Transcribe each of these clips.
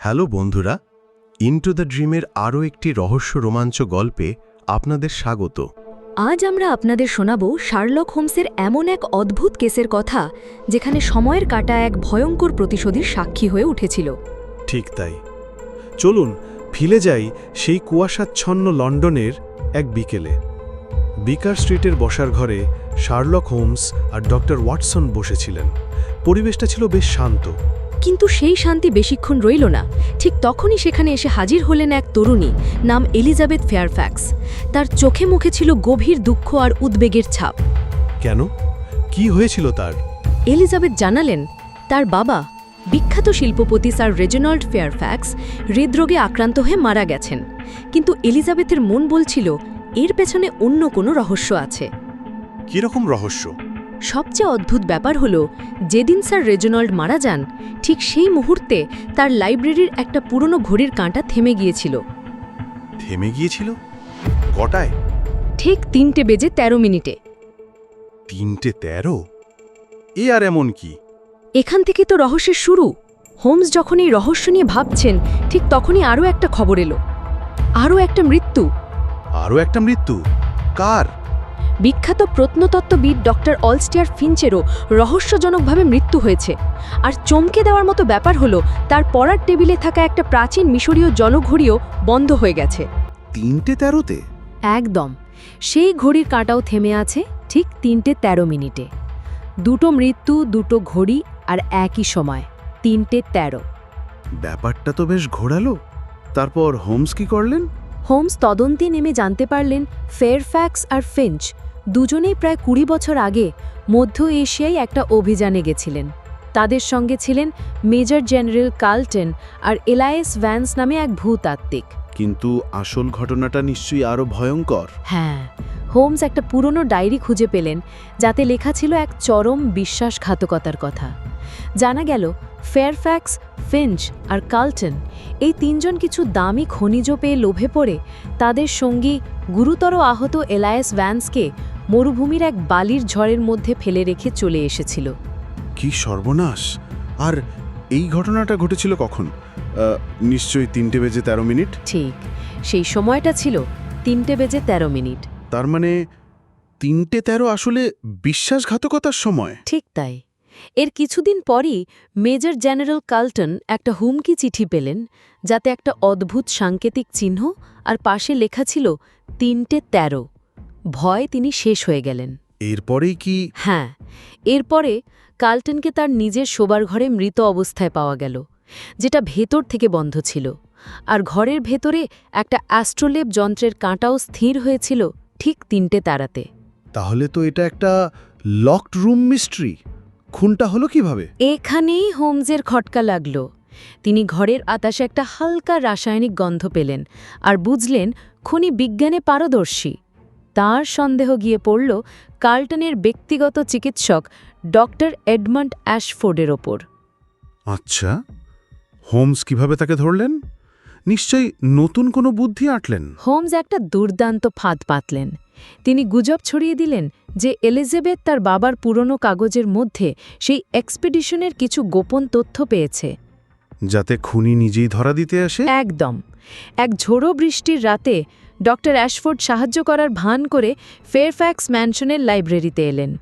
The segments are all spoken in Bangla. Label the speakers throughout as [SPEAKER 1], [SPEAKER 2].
[SPEAKER 1] হ্যালো বন্ধুরা ইনটু দ্য ড্রিমের আরও একটি রহস্য রোমাঞ্চ গল্পে আপনাদের স্বাগত।
[SPEAKER 2] আজ আমরা আপনাদের শোনাব শার্লক হোমসের এমন এক অদ্ভুত কেসের কথা যেখানে সময়ের কাটা এক ভয়ঙ্কর প্রতিশোধীর সাক্ষী হয়ে উঠেছিল।
[SPEAKER 3] ঠিক তাই। চলুন ফিলে যাই সেই কুয়াশাচ্ছন্ন লন্ডনের এক বিকেলে। বিকার স্ট্রিটের বসার ঘরে শার্লক হোমস আর ডক্টর ওয়াটসন বসেছিলেন। পরিবেশটা ছিল বেশ শান্ত।
[SPEAKER 2] কিন্তু সেই শান্তি বেশিক্ষণ রইল না। ঠিক তখনই সেখানে এসে হাজির হলেন এক তরুণী নাম এলিজাবেথ ফেয়ারফ্যাক্স। তার চোখে মুখে ছিল গভীর দুঃখ আর উদ্বেগের ছাপ।
[SPEAKER 3] কেন? কি হয়েছিল তার?
[SPEAKER 2] এলিজাবেথ জানালেন তার বাবা বিখ্যাত শিল্পপতি স্যার রেজনাল্ড ফেয়ারফ্যাক্স হৃদরোগে আক্রান্ত হয়ে মারা গেছেন। কিন্তু এলিজাবেথের মন বলছিল এর পেছনে অন্য কোনো রহস্য আছে।
[SPEAKER 3] কীরকম রহস্য?
[SPEAKER 2] সবচেয়ে অদ্ভুত ব্যাপার হলো যেদিন স্যার রেজনাল্ড মারা যান ঠিক সেই মুহূর্তে তার লাইব্রেরির একটা পুরনো ঘড়ির কাঁটা থেমে গিয়েছিল।
[SPEAKER 3] থেমে গিয়েছিল? কটায়?
[SPEAKER 2] ঠিক তিনটে বেজে ১৩ মিনিটে।
[SPEAKER 3] তিনটে তেরো? এ আর এমন কি?
[SPEAKER 2] এখান থেকে তো রহস্যের শুরু। হোমস যখন এই রহস্য নিয়ে ভাবছেন ঠিক তখনই আরও একটা খবর এলো। আরও একটা মৃত্যু।
[SPEAKER 3] আরও একটা মৃত্যু? কার?
[SPEAKER 2] বিখ্যাত প্রত্নতত্ত্ববিদ ডক্টর অলস্টিয়ার ফিঞ্চেরও রহস্যজনকভাবে মৃত্যু হয়েছে। আর চমকে দেওয়ার মতো ব্যাপার হলো তার পড়ার টেবিলে থাকা একটা প্রাচীন মিশরীয় জনঘড়িও বন্ধ হয়ে গেছে।
[SPEAKER 3] তিনটে তেরোতে?
[SPEAKER 2] একদম। সেই ঘড়ির কাঁটাও থেমে আছে ঠিক তিনটে ১৩ মিনিটে। দুটো মৃত্যু দুটো ঘড়ি আর একই সময় তিনটে ১৩
[SPEAKER 3] ব্যাপারটা তো বেশ ঘোরালো। তারপর হোমস কি করলেন?
[SPEAKER 2] হোমস তদন্তে নেমে জানতে পারলেন ফেয়ারফ্যাক্স আর ফিঞ্চ দুজনেই প্রায় কুড়ি বছর আগে মধ্য এশিয়ায় একটা অভিযানে গেছিলেন। তাদের সঙ্গে ছিলেন মেজর জেনারেল কার্লটন আর এলায়েস ভ্যান্স নামে এক ভূতাত্ত্বিক।
[SPEAKER 3] কিন্তু আসল ঘটনাটা নিশ্চয়ই আরও ভয়ঙ্কর।
[SPEAKER 2] হ্যাঁ হোমস একটা পুরনো ডায়েরি খুঁজে পেলেন যাতে লেখা ছিল এক চরম বিশ্বাসঘাতকতার কথা। জানা গেল ফেয়ারফ্যাক্স ফিঞ্চ আর কার্লটন এই তিনজন কিছু দামি খনিজ পেয়ে লোভে পড়ে তাদের সঙ্গী গুরুতর আহত এলায়েস ভ্যান্সকে মরুভূমির এক বালির ঝড়ের মধ্যে ফেলে রেখে চলে এসেছিল।
[SPEAKER 3] কি সর্বনাশ! আর এই ঘটনাটা ঘটেছিল কখন? নিশ্চয়ই তিনটে বেজে তেরো মিনিট?
[SPEAKER 2] ঠিক সেই সময়টা ছিল তিনটে বেজে ১৩ মিনিট।
[SPEAKER 3] তার মানে তিনটে তেরো আসলে বিশ্বাসঘাতকতার সময়?
[SPEAKER 2] ঠিক তাই। এর কিছুদিন পরই মেজর জেনারেল কার্লটন একটা হুমকি চিঠি পেলেন যাতে একটা অদ্ভুত সাংকেতিক চিহ্ন আর পাশে লেখা ছিল তিনটে তেরো। ভয় তিনি শেষ হয়ে গেলেন।
[SPEAKER 3] এরপরেই কি?
[SPEAKER 2] হ্যাঁ এরপরে কার্লটনকে তার নিজের শোবার ঘরে মৃত অবস্থায় পাওয়া গেল যেটা ভেতর থেকে বন্ধ ছিল। আর ঘরের ভেতরে একটা অ্যাস্ট্রোলেপ যন্ত্রের কাঁটাও স্থির হয়েছিল ঠিক তিনটে তারাতে।
[SPEAKER 3] তাহলে তো এটা একটা লকড রুম মিস্ট্রি। খুনটা হলো কীভাবে?
[SPEAKER 2] এখানেই হোমসের খটকা লাগল। তিনি ঘরের আতাশে একটা হালকা রাসায়নিক গন্ধ পেলেন আর বুঝলেন খুনি বিজ্ঞানে পারদর্শী। তার সন্দেহ গিয়ে পড়ল কার্লটনের ব্যক্তিগত চিকিৎসক ডক্টর এডমন্ড অ্যাশফোর্ডের ওপর।
[SPEAKER 3] আচ্ছা হোমস কীভাবে তাকে ধরলেন? নিশ্চয়ই নতুন কোনো বুদ্ধি আঁটলেন।
[SPEAKER 2] হোমস একটা দুর্দান্ত ফাঁদ পাতলেন। তিনি গুজব ছড়িয়ে দিলেন যে এলিজাবেথ তার বাবার পুরনো কাগজের মধ্যে সেই এক্সপিডিশনের কিছু গোপন তথ্য পেয়েছে।
[SPEAKER 3] যাতে খুনি নিজেই ধরা দিতে আসে?
[SPEAKER 2] একদম। এক ঝোড়ো বৃষ্টির রাতে ডক্টর অ্যাশফোর্ড সাহায্য করার ভান করে ফেয়ারফ্যাক্স ম্যানশনের লাইব্রেরিতে এলেন।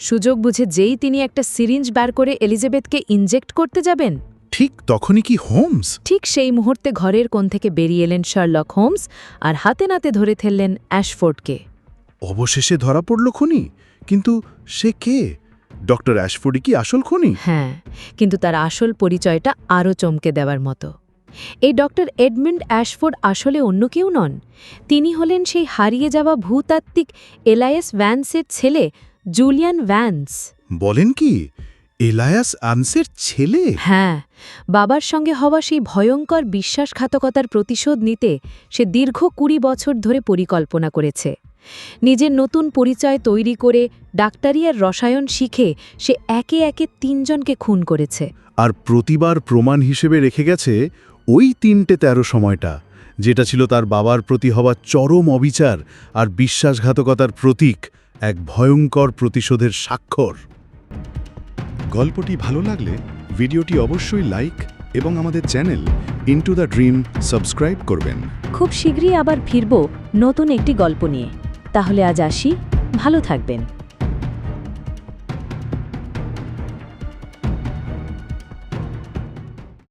[SPEAKER 2] সুযোগ বুঝে যেই তিনি একটা সিরিঞ্জ বার করে এলিজাবেথকে ইনজেক্ট করতে যাবেন?
[SPEAKER 3] ঠিক তখনই কি হোমস?
[SPEAKER 2] ঠিক সেই মুহূর্তে ঘরের কোণ থেকে বেরিয়ে এলেন শার্লক হোমস আর হাতে নাতে ধরে ফেললেন অ্যাশফোর্ডকে।
[SPEAKER 3] অবশেষে ধরা পড়ল খুনি। কিন্তু সে কে? ডক্টর অ্যাশফোর্ডই কি আসল খুনি?
[SPEAKER 2] হ্যাঁ কিন্তু তার আসল পরিচয়টা আরও চমকে দেওয়ার মতো। এই ডক্টর এডমন্ড অ্যাশফোর্ড আসলে অন্য কেউ নন। তিনি হলেন সেই হারিয়ে যাওয়া ভূতাত্ত্বিক এলায়াস ভ্যান্সের ছেলে জুলিয়ান ভ্যান্স।
[SPEAKER 3] বলেন কি? এলায়াস আনসের ছেলে?
[SPEAKER 2] হ্যাঁ বাবার সঙ্গে হওয়া সেই ভয়ঙ্কর বিশ্বাসঘাতকতার প্রতিশোধ নিতে সে দীর্ঘ কুড়ি বছর ধরে পরিকল্পনা করেছে। নিজের নতুন পরিচয় তৈরি করে ডাক্তারি আর রসায়ন শিখে সে একে একে তিনজনকে খুন করেছে।
[SPEAKER 3] আর প্রতিবার প্রমাণ হিসেবে রেখে গেছে ওই তিনটে তেরো সময়টা, যেটা ছিল তার বাবার প্রতি হওয়া চরম অবিচার আর বিশ্বাসঘাতকতার প্রতীক এক ভয়ঙ্কর প্রতিশোধের স্বাক্ষর।
[SPEAKER 4] গল্পটি ভালো লাগলে ভিডিওটি অবশ্যই লাইক এবং আমাদের channel
[SPEAKER 3] into the dream subscribe করবেন।
[SPEAKER 2] খুব শীঘ্রই আবার ফিরব নতুন একটি গল্প নিয়ে। তাহলে আজ আসি, ভালো থাকবেন।